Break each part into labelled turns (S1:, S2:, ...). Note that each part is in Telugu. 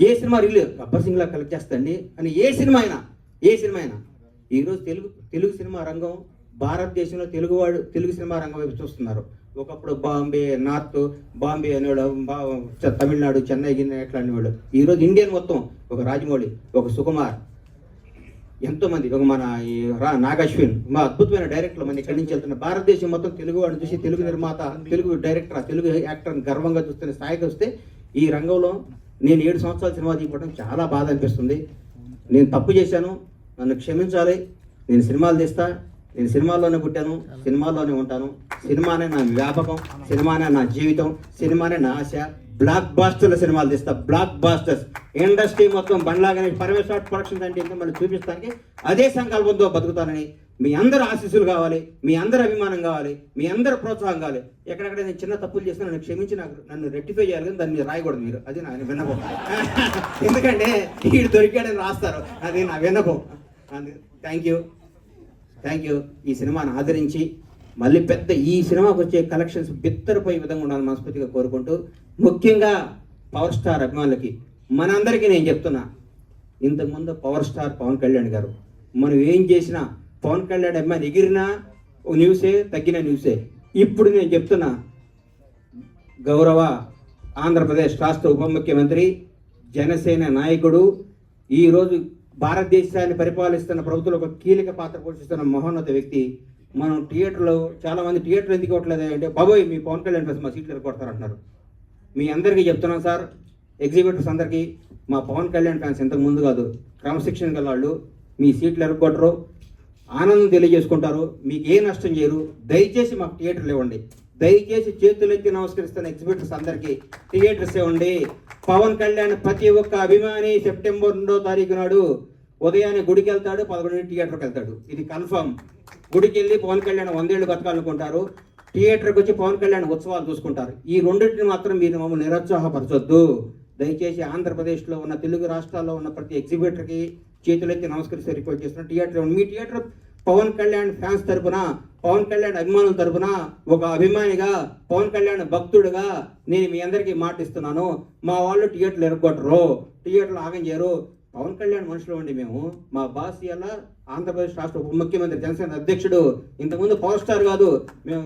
S1: ఏ సినిమా రిలీజ్ గబ్బర్ సింగ్లా కలెక్ట్ చేస్తండి అని ఏ సినిమా అయినా ఏ సినిమా అయినా. ఈరోజు తెలుగు తెలుగు సినిమా రంగం భారతదేశంలో తెలుగువాడు తెలుగు సినిమా రంగం వైపు చూస్తున్నారు. ఒకప్పుడు బాంబే నార్త్ బాంబే అనేవాడు తమిళనాడు చెన్నై గిన్నె ఎట్లా అనేవాడు ఈరోజు ఇండియన్ మొత్తం ఒక రాజమౌళి ఒక సుకుమార్ ఎంతోమంది ఒక మన రా నాగశ్విన్ మా అద్భుతమైన డైరెక్టర్లు మన ఇక్కడి నుంచి వెళ్తున్న భారతదేశం మొత్తం తెలుగు వాడిని చూసి తెలుగు నిర్మాత తెలుగు డైరెక్టర్ తెలుగు యాక్టర్ గర్వంగా చూస్తున్న స్థాయికి వస్తే ఈ రంగంలో నేను ఏడు సంవత్సరాల సినిమా తీయకపోవడం చాలా బాధ అనిపిస్తుంది. నేను తప్పు చేశాను నన్ను క్షమించాలి నేను సినిమాలు తీస్తా నేను సినిమాల్లోనే పుట్టాను సినిమాల్లోనే ఉంటాను. సినిమానే నా వ్యాపకం సినిమానే నా జీవితం సినిమానే నా ఆశ. బ్లాక్ బాస్టర్ల సినిమాలు తీస్తా బ్లాక్ బాస్టర్స్ ఇండస్ట్రీ మొత్తం బండ్లాగానే పరమేశ్వర ప్రొడక్షన్స్ అంటే మళ్ళీ చూపిస్తానికి అదే సంకల్పంతో బతుకుతానని మీ అందరు ఆశీస్సులు కావాలి మీ అందరు అభిమానం కావాలి మీ అందరు ప్రోత్సాహం కావాలి. ఎక్కడెక్కడ నేను చిన్న తప్పులు చేస్తే నన్ను క్షమించి నాకు నన్ను రెక్టిఫై చేయాలి కానీ దాన్ని మీరు రాయకూడదు మీరు. అది నా విన్నపం. ఎందుకంటే వీడు దొరికాడని రాస్తారు. అది నా విన్నపం. థ్యాంక్ యూ థ్యాంక్ యూ ఈ సినిమాను ఆదరించి మళ్ళీ పెద్ద ఈ సినిమాకు వచ్చే కలెక్షన్స్ బిత్తరపోయే విధంగా ఉండాలని మనస్ఫూర్తిగా కోరుకుంటూ ముఖ్యంగా పవర్ స్టార్ అభిమానులకి మనందరికీ నేను చెప్తున్నా ఇంతకుముందు పవర్ స్టార్ పవన్ కళ్యాణ్ గారు మనం ఏం చేసినా పవన్ కళ్యాణ్ అభిమాని ఎగిరినా ఓ న్యూసే తగ్గిన న్యూసే. ఇప్పుడు నేను చెప్తున్నా గౌరవ ఆంధ్రప్రదేశ్ రాష్ట్ర ఉప ముఖ్యమంత్రి జనసేన నాయకుడు ఈరోజు భారతదేశాన్ని పరిపాలిస్తున్న ప్రభుత్వంలో ఒక కీలక పాత్ర పోషిస్తున్న మహోన్నత వ్యక్తి. మనం థియేటర్లో చాలా మంది థియేటర్ ఎందుకు ఇవ్వట్లేదు అంటే బాబోయ్ మీ పవన్ కళ్యాణ్ కోసం మా సీట్లు ఎరగొడతారు మీ అందరికీ చెప్తున్నాం సార్ ఎగ్జిబిటర్స్ అందరికీ మా పవన్ కళ్యాణ్ ఫ్యాన్స్ ఇంతకు ముందు కాదు క్రమశిక్షణ గల వాళ్ళు మీ సీట్లు ఎరగొట్టరు ఆనందం తెలియజేసుకుంటారు. మీకు ఏ నష్టం చేయరు. దయచేసి మాకు థియేటర్లు ఇవ్వండి. దయచేసి చేతులెత్తి నమస్కరిస్తున్న ఎగ్జిబిటర్స్ అందరికీ థియేటర్స్ ఇవ్వండి. పవన్ కళ్యాణ్ ప్రతి ఒక్క అభిమాని సెప్టెంబర్ రెండో తారీఖు నాడు ఉదయాన్నే గుడికి వెళ్తాడు పదకొండు థియేటర్కి వెళ్తాడు. ఇది కన్ఫర్మ్. గుడికి వెళ్ళి పవన్ కళ్యాణ్ వందేళ్ళు బతకాలనుకుంటారు. థియేటర్కి వచ్చి పవన్ కళ్యాణ్ ఉత్సవాలు చూసుకుంటారు. ఈ రెండింటిని మాత్రం మీరు మమ్మల్ని నిరుత్సాహపరచొద్దు. దయచేసి ఆంధ్రప్రదేశ్లో ఉన్న తెలుగు రాష్ట్రాల్లో ఉన్న ప్రతి ఎగ్జిబిటర్కి చేతులెత్తి నమస్కరిస్తే రిక్వెస్ట్ చేస్తున్న థియేటర్ మీ థియేటర్ పవన్ కళ్యాణ్ ఫ్యాన్స్ తరపున పవన్ కళ్యాణ్ అభిమానుల తరపున ఒక అభిమానిగా పవన్ కళ్యాణ్ భక్తుడిగా నేను మీ అందరికీ మాటిస్తున్నాను మా వాళ్ళు థియేటర్లు ఎరగొట్టరు. థియేటర్లు ఆగం చేయరు. పవన్ కళ్యాణ్ మనుషులు అండి మేము. మా బాస్ ఇలా ఆంధ్రప్రదేశ్ రాష్ట్ర ఉప ముఖ్యమంత్రి జనసేన అధ్యక్షుడు. ఇంతకుముందు పవర్ స్టార్ కాదు. మేము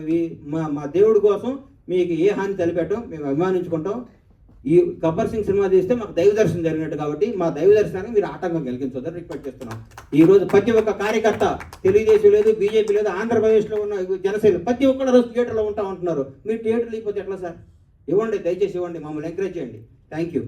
S1: మా మా దేవుడి కోసం మీకు ఏ హాని తలపెట్టం మేము అభిమానించుకుంటాం. ఈ గబ్బర్ సింగ్ సినిమా తీస్తే మాకు దైవ దర్శనం జరిగినట్టు కాబట్టి మా దైవ దర్శనానికి మీరు ఆటంకం కలిగించొద్దని రిక్వెస్ట్ చేస్తున్నాం. ఈ రోజు ప్రతి ఒక్క కార్యకర్త తెలుగుదేశం లేదు బీజేపీ లేదు ఆంధ్రప్రదేశ్లో ఉన్న జనసేన ప్రతి ఒక్కరు రోజు థియేటర్లో ఉంటా ఉంటున్నారు. మీరు థియేటర్లు లేకపోతే ఎట్లా సార్? ఇవ్వండి దయచేసి ఇవ్వండి మమ్మల్ని ఎంకరేజ్ చేయండి. Thank you